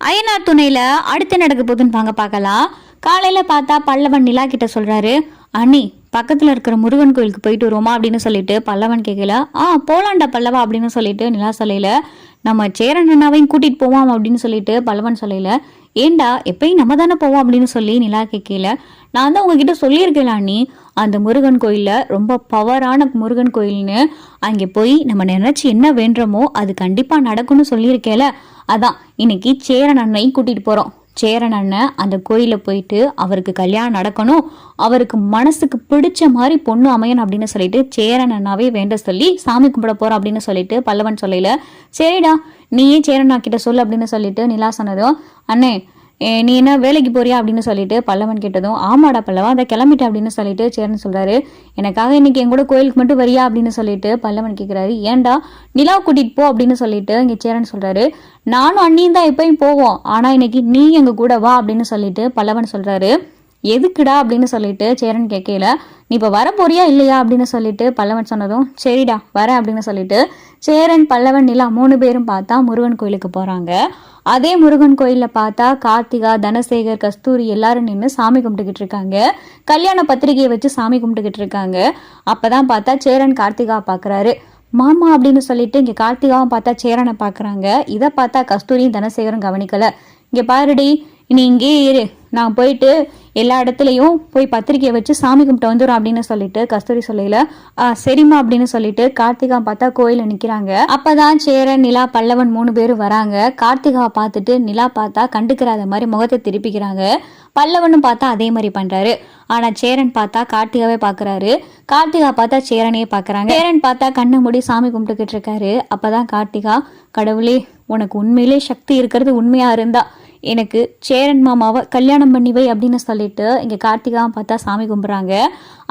அய்யனார் துணையில் அடுத்து நடக்க போதுன்னு வாங்க பார்க்கலாம். காலையில் பார்த்தா பல்லவன் நிலா கிட்ட சொல்கிறாரு அண்ணி பக்கத்தில் இருக்கிற முருகன் கோயிலுக்கு போயிட்டு வருவோமா அப்படின்னு சொல்லிட்டு பல்லவன் கேட்கல ஆ போலாண்டா பல்லவா அப்படின்னு சொல்லிட்டு நிலா சொல்லல. நம்ம சேரன் அண்ணாவையும் கூட்டிகிட்டு போவோம் அப்படின்னு சொல்லிட்டு பல்லவன் சொல்லல. ஏண்டா எப்பயும் நம்ம தானே போவோம் அப்படின்னு சொல்லி நிலா கேட்கல நான் தான் உங்ககிட்ட சொல்லியிருக்கேன் அண்ணி அந்த முருகன் கோயிலில் ரொம்ப பவரான முருகன் கோயில்னு. அங்கே போய் நம்ம நினச்சி என்ன வேண்டுறோமோ அது கண்டிப்பாக நடக்கும்னு சொல்லியிருக்கேல. அதான் இன்னைக்கு சேரன் அண்ணையும் கூட்டிகிட்டு போகிறோம் சேரன் அண்ணன் அந்த கோயிலில் போயிட்டு அவருக்கு கல்யாணம் நடக்கணும். அவருக்கு மனசுக்கு பிடிச்ச மாதிரி பொண்ணு அமையணும் அப்படின்னு சொல்லிட்டு சேரன் அண்ணாவே வேண்ட சொல்லி சாமி கும்பிட போகிறோம் அப்படின்னு சொல்லிட்டு பல்லவன் சொல்லல சரிடா நீயே சேரன் கிட்ட சொல்லு அப்படின்னு சொல்லிட்டு நிலா சொன்னதும் அண்ணே நீ என்ன வேலைக்கு போறியா அப்படின்னு சொல்லிட்டு பல்லவன் கேட்டதும் ஆமாடா பல்லவா அதை கிளம்பிட்டேன் அப்படின்னு சொல்லிட்டு சேரன் சொல்றாரு. எனக்காக இன்னைக்கு என் கூட கோயிலுக்கு மட்டும் வரியா அப்படின்னு சொல்லிட்டு பல்லவன் கேட்குறாரு ஏன்டா நிலா கூட்டிட்டு போ அப்படின்னு சொல்லிட்டு இங்க சேரன் சொல்றாரு. நானும் அண்ணியும் தான் எப்பயும் போவோம். ஆனா இன்னைக்கு நீ எங்க கூட வா அப்படின்னு சொல்லிட்டு பல்லவன் சொல்றாரு. எதுக்குடா அப்படின்னு சொல்லிட்டு சேரன் கேட்கல நீ இப்போ வர போறியா இல்லையா? அப்படின்னு சொல்லிட்டு பல்லவன் சொன்னதும் சரிடா வரேன் அப்படின்னு சொல்லிட்டு சேரன் பல்லவன் நிலா மூணு பேரும் பார்த்தா முருகன் கோயிலுக்கு போகிறாங்க அதே முருகன் கோயிலில் பார்த்தா கார்த்திகா தனசேகர் கஸ்தூரி எல்லாரும் நின்று சாமி கும்பிட்டுக்கிட்டு இருக்காங்க. கல்யாண பத்திரிகையை வச்சு சாமி கும்பிட்டுக்கிட்டு இருக்காங்க. அப்போதான் பார்த்தா சேரன் கார்த்திகா பார்க்குறாரு மாமா அப்படின்னு சொல்லிட்டு இங்கே கார்த்திகாவும் பார்த்தா சேரனை பார்க்குறாங்க இதை பார்த்தா கஸ்தூரியும் தனசேகரும் கவனிக்கலை. இங்கே பாருடி நீ இங்கேயே இரு. நான் போயிட்டு எல்லா இடத்துலையும் போய் பத்திரிக்கையை வச்சு சாமி கும்பிட்டு வந்துடும் அப்படின்னு சொல்லிட்டு கஸ்தூரி சொல்லையில "ஆ, சரிம்மா அப்படின்னு சொல்லிட்டு கார்த்திகா பார்த்தா கோயில நிற்கிறாங்க அப்பதான் சேர நிலா பல்லவன் மூணு பேரும் வராங்க. கார்த்திகாவை பார்த்துட்டு நிலா பார்த்தா கண்டுக்கிறாத மாதிரி முகத்தை திருப்பிக்கிறாங்க. பல்லவனும் பார்த்தா அதே மாதிரி பண்றாரு. ஆனா சேரன் பார்த்தா கார்த்திகாவே பார்க்கறாரு கார்த்திகா பார்த்தா சேரனையே பார்க்கறாங்க சேரன் பார்த்தா கண்ணை மூடி சாமி கும்பிட்டுக்கிட்டு இருக்காரு. அப்பதான் கார்த்திகா கடவுளே உனக்கு உண்மையிலே சக்தி இருக்கிறது உண்மையா இருந்தா எனக்கு சேரன் மாமாவை கல்யாணம் பண்ணி வை அப்படின்னு சொல்லிட்டு இங்கே கார்த்திகாவும் பார்த்தா சாமி கும்பிட்றாங்க.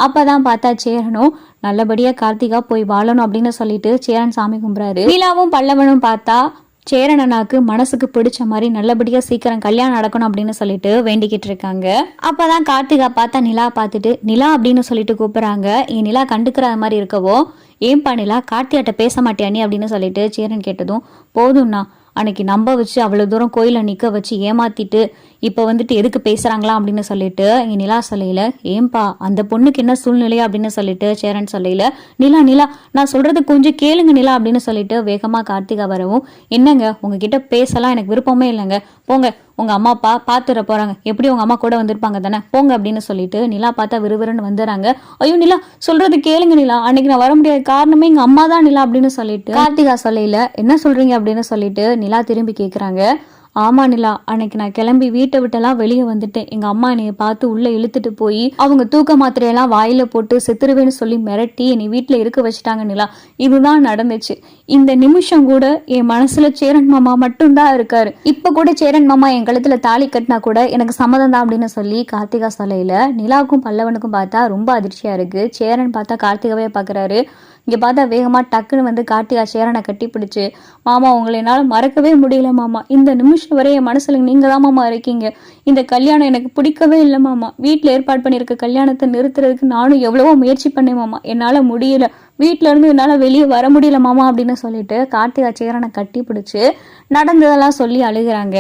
அப்போ தான் பார்த்தா சேரனும் நல்லபடியாக கார்த்திகா போய் வாழணும் அப்படின்னு சொல்லிட்டு சேரன் சாமி கும்பிட்றாரு. லீலாவும் பல்லவனும் பார்த்தா சேரணனாக்கு மனசுக்கு பிடிச்ச மாதிரி நல்லபடியாக சீக்கிரம் கல்யாணம் நடக்கணும் அப்படின்னு சொல்லிட்டு வேண்டிக்கிட்டு இருக்காங்க. அப்பதான் கார்த்திகா பார்த்தா நிலா பார்த்துட்டு நிலா அப்படின்னு சொல்லிட்டு கூப்பிட்றாங்க. என் நிலா கண்டுக்கிற மாதிரி இருக்கவோ? ஏன் பண்ணிலா கார்த்தியாட்ட பேச மாட்டியா நீ? அப்படின்னு சொல்லிட்டு சேரன் கேட்டதும் போதும்ண்ணா அன்னைக்கு நம்ப வச்சு அவ்வளோ தூரம் கோயிலில் நிற்க வச்சு ஏமாத்திட்டு இப்போ வந்துட்டு எதுக்கு பேசுகிறாங்களா அப்படின்னு சொல்லிட்டு இங்கே நிலா சொல்லையில ஏன்பா அந்த பொண்ணுக்கு என்ன சூழ்நிலையா? அப்படின்னு சொல்லிட்டு சேரன் சொல்லையில நிலா நிலா நான் சொல்கிறது கொஞ்சம் கேளுங்க நிலா அப்படின்னு சொல்லிட்டு வேகமாக கார்த்திகா வரவும் என்னங்க உங்ககிட்ட பேசலாம் எனக்கு விருப்பமே இல்லைங்க. போங்க உங்க அம்மா அப்பா பார்த்துட போறாங்க. எப்படி உங்க அம்மா கூட வந்திருப்பாங்க தானே? போங்க அப்படின்னு சொல்லிட்டு நிலா பார்த்தா விறுவிறுன்னு வந்துடுறாங்க. ஐயோ நிலா சொல்றது கேளுங்க நிலா. அன்னைக்கு நான் வர முடியாத காரணமே எங்க அம்மா தான் நிலா அப்படின்னு சொல்லிட்டு கார்த்திகா சொல்லையில் என்ன சொல்றீங்க அப்படின்னு சொல்லிட்டு நிலா திரும்பி கேட்குறாங்க ஆமா நிலா அன்னைக்கு நான் கிளம்பி வீட்டை விட்டெல்லாம் வெளியே வந்துட்டேன். எங்க அம்மா என்னைய பார்த்து உள்ள இழுத்துட்டு போய் அவங்க தூக்க மாத்திரையெல்லாம் வாயில போட்டு செத்துருவேன்னு சொல்லி மிரட்டி என்னை வீட்டுல இருக்க வச்சுட்டாங்க நிலா. இதுதான் நடந்துச்சு. இந்த நிமிஷம் கூட என் மனசுல சேரன் மாமா மட்டும்தான் இருக்காரு. இப்ப கூட சேரன் மாமா என் கழுத்துல தாலி கட்டினா கூட எனக்கு சம்மதம் தான் அப்படின்னு சொல்லி கார்த்திகா சொல்லையில நிலாவுக்கும் பல்லவனுக்கும் பார்த்தா ரொம்ப அதிர்ச்சியா இருக்கு. சேரன் பார்த்தா கார்த்திகாவே பாக்குறாரு. இங்க பார்த்தா வேகமா டக்குன்னு வந்து கார்த்திகா சேரனை கட்டி பிடிச்சு மாமா உங்களை என்னால மறக்கவே முடியல மாமா. இந்த நிமிஷம் நிமிஷம் வரை என் மனசுல நீங்க தான் மாமா இருக்கீங்க. இந்த கல்யாணம் எனக்கு பிடிக்கவே இல்லை மாமா. வீட்டில் ஏற்பாடு பண்ணியிருக்க கல்யாணத்தை நிறுத்துறதுக்கு நானும் எவ்வளவோ முயற்சி பண்ணேன் மாமா. என்னால் முடியல. வீட்டில இருந்து என்னால் வெளியே வர முடியல மாமா அப்படின்னு சொல்லிட்டு கார்த்திகா சேரனை கட்டி பிடிச்சி நடந்ததெல்லாம் சொல்லி அழுகுறாங்க.